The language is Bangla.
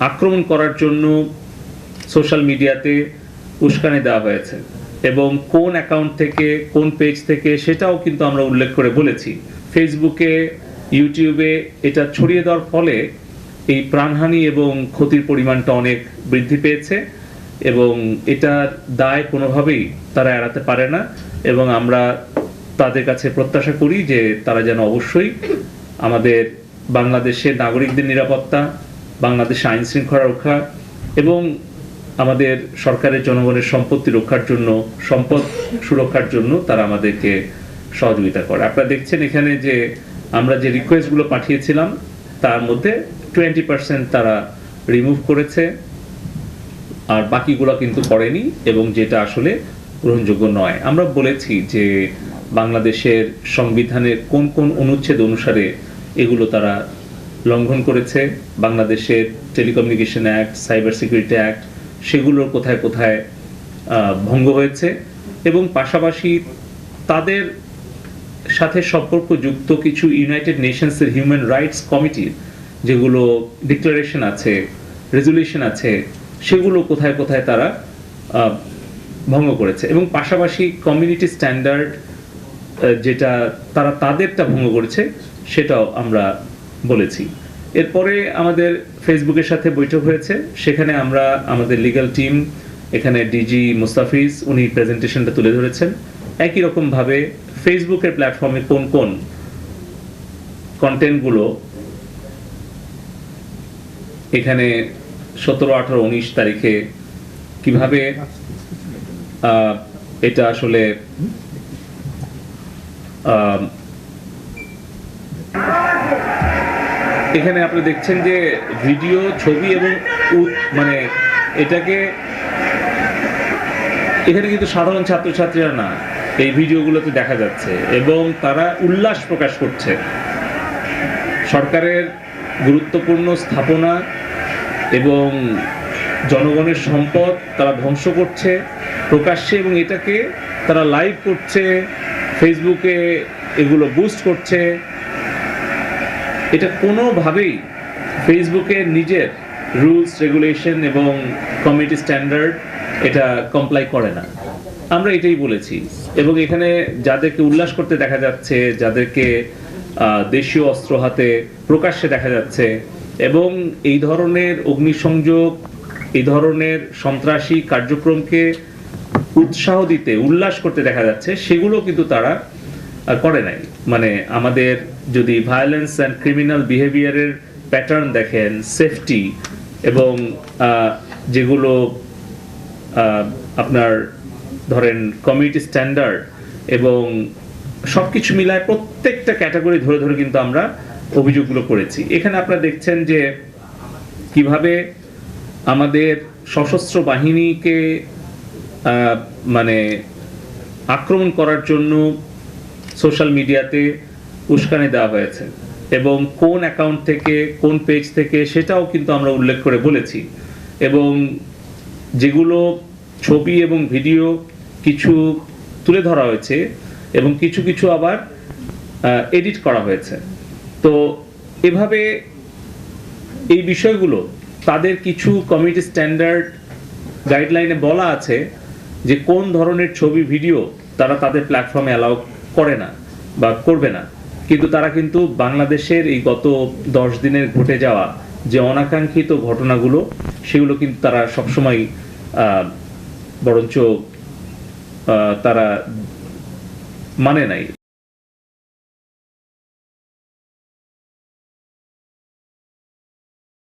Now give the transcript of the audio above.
আক্রমণ করার জন্য সোশ্যাল মিডিয়াতে উস্কানি দেওয়া হয়েছে এবং কোন অ্যাকাউন্ট থেকে, কোন পেজ থেকে সেটাও কিন্তু আমরা উল্লেখ করে বলেছি। ফেসবুকে, ইউটিউবে এটা ছড়িয়ে দেওয়ার ফলে এই প্রাণহানি এবং ক্ষতির পরিমাণটা অনেক বৃদ্ধি পেয়েছে এবং এটার দায় কোনোভাবেই তারা এড়াতে পারে না এবং আমরা তাদের কাছে প্রত্যাশা করি যে তারা যেন অবশ্যই আমাদের বাংলাদেশের নাগরিকদের নিরাপত্তা বাংলাদেশ আইন শৃঙ্খলা রক্ষা এবং আমাদের সরকারের জনগণের সম্পত্তি রক্ষার জন্য, সম্পদ সুরক্ষার জন্য তারা আমাদেরকে সহযোগিতা করে। আপনারা দেখছেন এখানে যে আমরা যে রিকোয়েস্টগুলো পাঠিয়েছিলাম, তার মধ্যে টোয়েন্টি পার্সেন্ট তারা রিমুভ করেছে আর বাকিগুলো কিন্তু করেনি এবং যেটা আসলে গ্রহণযোগ্য নয়। আমরা বলেছি যে বাংলাদেশের সংবিধানের কোন কোন অনুচ্ছেদ অনুসারে এগুলো তারা লঙ্ঘন করেছে বাংলাদেশের telecommunication act, cyber security act, সেগুলোর কোথায় কোথায় ভঙ্গ হয়েছে এবং পাশাপাশি তাদের সাথে সম্পর্কযুক্ত কিছু ইউনাইটেড নেশনসের হিউম্যান রাইটস কমিটির যেগুলো ডিক্লারেশন আছে রেজুলেশন আছে, সেগুলো কোথায় কোথায় তারা ভঙ্গ করেছে এবং পাশাপাশি কমিউনিটি স্ট্যান্ডার্ড যেটা তারা তাদেরটা ভঙ্গ করেছে, সেটাও আমরা বলেছি। এরপরে আমাদের ফেসবুকের সাথে বৈঠক হয়েছে। সেখানে আমরা আমাদের লিগ্যাল টিম এখানে ডিজি মুস্তাফিজ উনি প্রেজেন্টেশনটা তুলে ধরেছেন। একই রকম ভাবে ফেসবুকের প্ল্যাটফর্মে কোন কোন কন্টেন্টগুলো এখানে সতেরো, আঠারো, উনিশ তারিখে কীভাবে এটা আসলে এখানে আপনি দেখছেন যে ভিডিও, ছবি এবং মানে এটাকে এখানে কিন্তু সাধারণ ছাত্রছাত্রীরা না, এই ভিডিওগুলোতে দেখা যাচ্ছে এবং তারা উল্লাস প্রকাশ করছে। সরকারের গুরুত্বপূর্ণ স্থাপনা এবং জনগণের সম্পদ তারা ধ্বংস করছে, প্রকাশ্যে এবং এটাকে তারা লাইভ করছে ফেসবুকে এগুলো বুস্ট করছে। এটা কোনোভাবেই ফেসবুকের নিজের রুলস রেগুলেশন এবং কমিউনিটি স্ট্যান্ডার্ড এটা কমপ্লাই করে না। আমরা এটাই বলেছি। এবং এখানে যাদেরকে উল্লাস করতে দেখা যাচ্ছে, যাদেরকে দেশীয় অস্ত্র হাতে প্রকাশ্যে দেখা যাচ্ছে এবং এই ধরনের অগ্নিসংযোগ, এই ধরনের সন্ত্রাসী কার্যক্রমকে উৎসাহ দিতে, উল্লাস করতে দেখা যাচ্ছে, সেগুলো কিন্তু তারা করে নাই। মানে আমাদের যদি ভায়োলেন্স অ্যান্ড ক্রিমিনাল বিহেভিয়ারের প্যাটার্ন দেখেন সেফটি এবং যেগুলো আপনার ধরেন কমিউনিটি স্ট্যান্ডার্ড এবং সব কিছু মিলায় প্রত্যেকটা ক্যাটাগরি ধরে ধরে কিন্তু আমরা অভিযোগগুলো করেছি। এখানে আপনারা দেখছেন যে কীভাবে আমাদের সশস্ত্র বাহিনীকে মানে আক্রমণ করার জন্য সোশ্যাল মিডিয়াতে উস্কানি দেওয়া হয়েছে। এবং কোন অ্যাকাউন্ট থেকে, কোন পেজ থেকে, সেটাও কিন্তু আমরা উল্লেখ করে বলেছি। এবং যেগুলো ছবি এবং ভিডিও কিছু তুলে ধরা হয়েছে এবং কিছু কিছু আবার এডিট করা হয়েছে। তো এভাবে এই বিষয়গুলো, তাদের কিছু কমিউনিটি স্ট্যান্ডার্ড গাইডলাইনে বলা আছে যে কোন ধরনের ছবি ভিডিও তারা তাদের প্ল্যাটফর্মে অ্যালাউ করে না বা করবে না। কিন্তু তারা কিন্তু বাংলাদেশের এই গত দশ দিনের ঘটে যাওয়া যে অনাকাঙ্ক্ষিত ঘটনাগুলো, সেগুলো কিন্তু তারা সবসময় বরঞ্চ তারা মানে নাই।